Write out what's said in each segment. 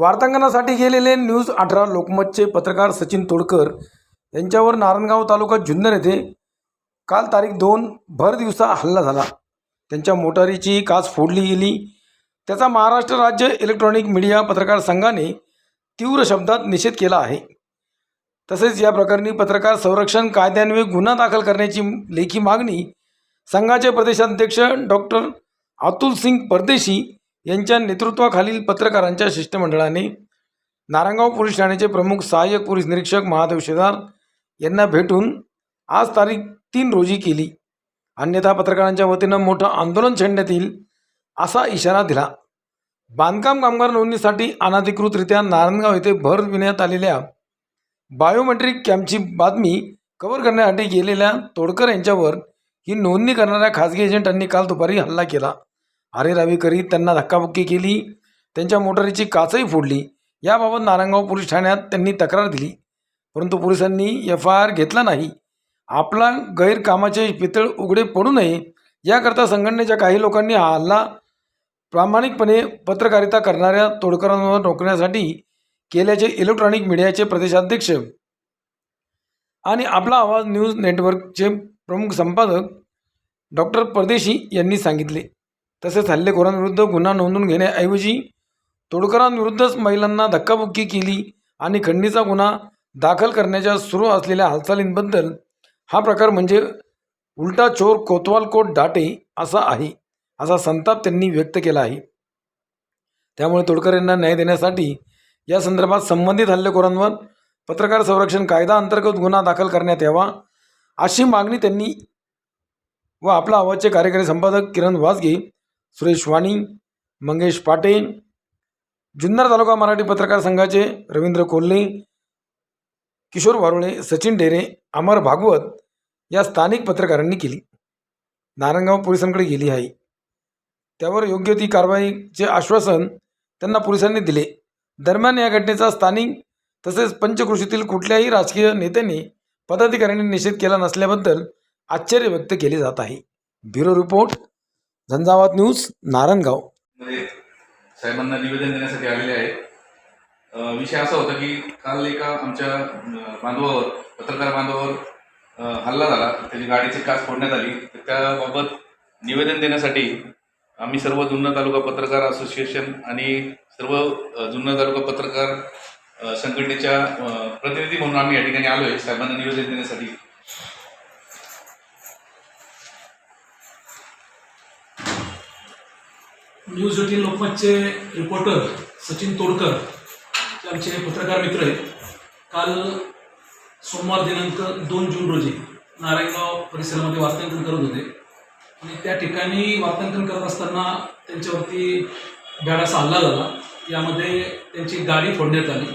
वार्तांकनासाठी गेलेले न्यूज अठरा लोकमतचे पत्रकार सचिन तोडकर यांच्यावर नारायणगाव तालुका जुन्नर येथे काल तारीख दोन भर दिवसा हल्ला झाला. त्यांच्या मोटारीची काच फोडली गेली. त्याचा महाराष्ट्र राज्य इलेक्ट्रॉनिक मीडिया पत्रकार संघाने तीव्र शब्दात निषेध केला आहे. तसेच या प्रकरणी पत्रकार संरक्षण कायद्यान्वये गुन्हा दाखल करण्याची लेखी मागणी संघाचे प्रदेशाध्यक्ष डॉक्टर अतुल सिंग परदेशी यांच्या नेतृत्वाखालील पत्रकारांच्या शिष्टमंडळाने नारायणगाव पोलीस ठाण्याचे प्रमुख सहाय्यक पोलीस निरीक्षक महादेव शेदार यांना भेटून आज तारीख तीन रोजी केली. अन्यथा पत्रकारांच्या वतीनं मोठं आंदोलन छेडण्यात येईल असा इशारा दिला. बांधकाम कामगार नोंदणीसाठी अनधिकृतरित्या नारायणगाव येथे भर देण्यात आलेल्या बायोमेट्रिक कॅम्पची बातमी कव्हर करण्यासाठी गेलेल्या तोडकर यांच्यावर ही नोंदणी करणाऱ्या खाजगी एजंटांनी काल दुपारी हल्ला केला. अरेरावी करीत त्यांना धक्काबुक्की केली त्यांच्या मोटारीची काचही फोडली. याबाबत नारायणगाव पोलीस ठाण्यात त्यांनी तक्रार दिली. परंतु पोलिसांनी एफ आय आर घेतला नाही. आपला गैरकामाचे पितळ उघडे पडू नये याकरता संघटनेच्या काही लोकांनी हा हल्ला प्रामाणिकपणे पत्रकारिता करणाऱ्या तोडकरांवर रोखण्यासाठी केल्याचे इलेक्ट्रॉनिक मीडियाचे प्रदेशाध्यक्ष आणि आपला आवाज न्यूज नेटवर्कचे प्रमुख संपादक डॉक्टर परदेशी यांनी सांगितले. तसेच हल्लेखोरांविरुद्ध गुन्हा नोंदून घेण्याऐवजी तोडकरांविरुद्धच महिलांना धक्काबुक्की केली आणि खंडणीचा गुन्हा दाखल करण्याच्या सुरू असलेल्या हालचालींबद्दल हा प्रकार म्हणजे उलटा चोर कोतवाल कोट डाटे असा आहे असा संताप त्यांनी व्यक्त केला आहे. त्यामुळे तोडकर यांना न्याय देण्यासाठी या संदर्भात संबंधित हल्लेखोरांवर पत्रकार संरक्षण कायदा अंतर्गत गुन्हा दाखल करण्यात यावा अशी मागणी त्यांनी व आपला आवाजचे कार्यकारी संपादक किरण वाजगे सुरेश वाणी मंगेश पाटे जुन्नर तालुका मराठी पत्रकार संघाचे रवींद्र कोल्हे किशोर वारुळे सचिन डेरे अमर भागवत या स्थानिक पत्रकारांनी केली. नारायणगाव पोलिसांकडे गेली आहे. त्यावर योग्य ती कारवाईचे आश्वासन त्यांना पोलिसांनी दिले. दरम्यान या घटनेचा स्थानिक तसेच पंचकृषीतील कुठल्याही राजकीय नेत्यांनी पदाधिकाऱ्यांनी निषेध केला नसल्याबद्दल आश्चर्य व्यक्त केले जात आहे. Bureau report. Zanzavat news Narayangaon. साहेबांना निवेदन देण्यासाठी आलेले आहे विषय असा होता की काल एका आमच्या बांधवावर पत्रकार बांधवावर हल्ला झाला. त्याची गाडीची काच फोडण्यात आली. तर त्याबाबत निवेदन देण्यासाठी आम्ही सर्व जुन्नर तालुका पत्रकार असोसिएशन आणि सर्व जुन्नर तालुका पत्रकार संघटनेच्या प्रतिनिधी म्हणून आम्ही या ठिकाणी आलो आहे साहेबांना निवेदन देण्यासाठी. न्यूज एटीन लोकमतचे रिपोर्टर सचिन तोडकर जे आमचे पत्रकार मित्र आहेत. काल सोमवार दिनांक दोन जून रोजी नारायणगाव परिसरामध्ये वार्तांकन करत होते. आणि त्या ठिकाणी वार्तांकन करत असताना त्यांच्यावरती भ्याडाचा हल्ला झाला. यामध्ये त्यांची गाडी फोडण्यात आली.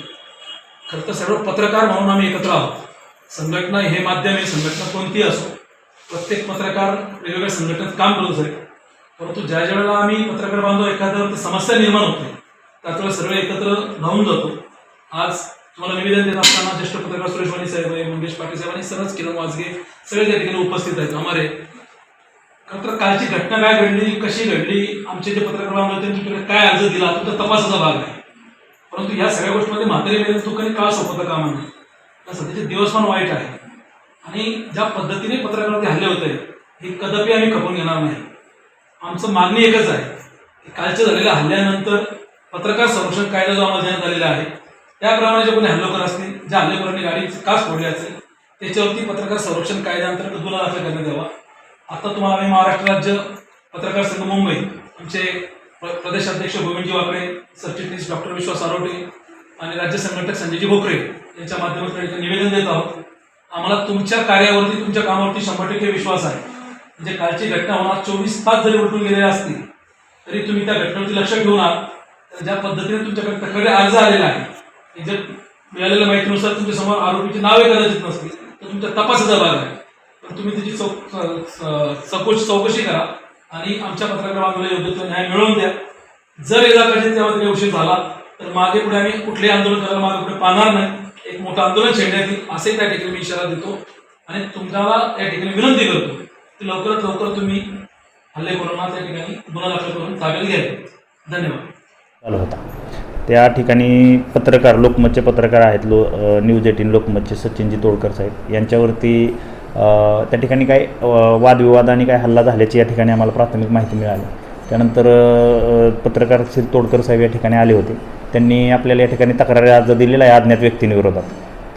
खरं तर सर्व पत्रकार म्हणून आम्ही एकत्र आहोत. संघटना हे माध्यम आहे. संघटना कोणतीही असो प्रत्येक पत्रकार वेगवेगळ्या संघटनेत काम करत असेल परंतु ज्या ज्या वेळेला आम्ही पत्रकार बांधव एखाद्यावर समस्या निर्माण होते त्याच सर्व एकत्र धावून जातो. आज तुम्हाला निवेदन देत असताना ज्येष्ठ पत्रकार सुरेश वाणी साहेब आहे मंगेश पाटील साहेब आणि किरण वाजगे सगळे त्या ठिकाणी उपस्थित आहेत. अमारे खरं तर कालची घटना काय घडली कशी घडली आमचे जे पत्रकार बांधव होते तुमच्याकडे काय अर्ज दिला तो तपासाचा भाग आहे. परंतु या सगळ्या गोष्टीमध्ये म्हातारी वेळेला तो कधी काळ सोपवता कामा नाही तर सध्याचे दिवस पण वाईट आहे. आणि ज्या पद्धतीने पत्रकारावरती हल्ले होते हे कदापि आम्ही खपून घेणार नाही. आमचं मागणी एकच आहे. कालच्या झालेल्या हल्ल्यानंतर पत्रकार संरक्षण कायदा जो आम्हाला देण्यात आलेला आहे. त्याप्रमाणे जे कोणी हल्लेखोर असतील ज्या हल्लेखोरांनी गाडी का फोडली असेल त्याच्यावरती पत्रकार संरक्षण कायद्याअंतर्गत गुन्हा दाखल करण्यात यावा. आता तुम्हाला आम्ही महाराष्ट्र राज्य पत्रकार संघ मुंबई आमचे प्र- प्रदेशाध्यक्ष गोविंदजी वाकडे सरचिटणीस डॉक्टर विश्वास आरोटे आणि राज्य संघटक संजयजी भोकरे यांच्या माध्यमातून निवेदन देत आहोत. आम्हाला तुमच्या कार्यावरती तुमच्या कामावरती शंभर टक्के विश्वास आहे. म्हणजे कालची घटना होणार चोवीस तास जरी उलटून गेलेल्या असतील तरी तुम्ही त्या घटनेवरती लक्ष ठेवून आहात. तर ज्या पद्धतीने तुमच्याकडे तक्रारी अर्ज आलेला आहे जर मिळालेल्या माहितीनुसार तुमच्यासमोर आरोपीची नावे कदाचित नसतील तर तुमच्या तपासाचा भाग आहे. पण तुम्ही त्याची चौ सकोच चौकशी करा आणि आमच्या पत्रकार बांधवाला योग्य तो न्याय मिळवून द्या. जर एकदा कधी त्यामध्ये उशीर झाला तर मागे पुढे आम्ही कुठलेही आंदोलन करायला मागे पुढे पाहणार नाही. एक मोठं आंदोलन छेडण्यात येईल असे त्या ठिकाणी मी इशारा देतो. आणि तुम्हाला या ठिकाणी विनंती करतो. की लवकरात लवकर तुम्ही हल्लेखोरांना त्या ठिकाणी गुन्हा दाखल करून ताब्यात घ्याल धन्यवाद. चालू होता. त्या ठिकाणी पत्रकार लोकमतचे पत्रकार आहेत लो न्यूज एटीन लोकमतचे सचिनजी तोडकर साहेब. यांच्यावरती त्या ठिकाणी काय वादविवाद आणि काय हल्ला झाल्याची या ठिकाणी आम्हाला प्राथमिक माहिती मिळाली. त्यानंतर पत्रकार श्री तोडकर साहेब या ठिकाणी आले होते. त्यांनी आपल्याला या ठिकाणी तक्रारी अर्ज दिलेला आहे अज्ञात व्यक्तींविरोधात.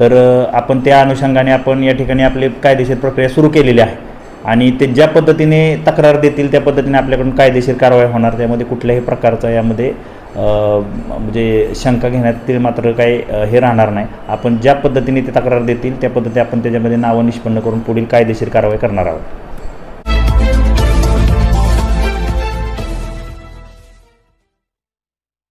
तर आपण त्या अनुषंगाने आपण या ठिकाणी आपली कायदेशीर प्रक्रिया सुरू केलेली आहे. आणि ते ज्या पद्धतीने तक्रार देतील त्या पद्धतीने आपल्याकडून कायदेशीर कारवाई होणार त्यामध्ये कुठल्याही प्रकारचा यामध्ये म्हणजे शंका घेण्यातील मात्र काही हे राहणार नाही. आपण ज्या पद्धतीने ते तक्रार देतील त्या पद्धतीने आपण त्याच्यामध्ये नावं निष्पन्न करून पुढील कायदेशीर कारवाई करणार आहोत.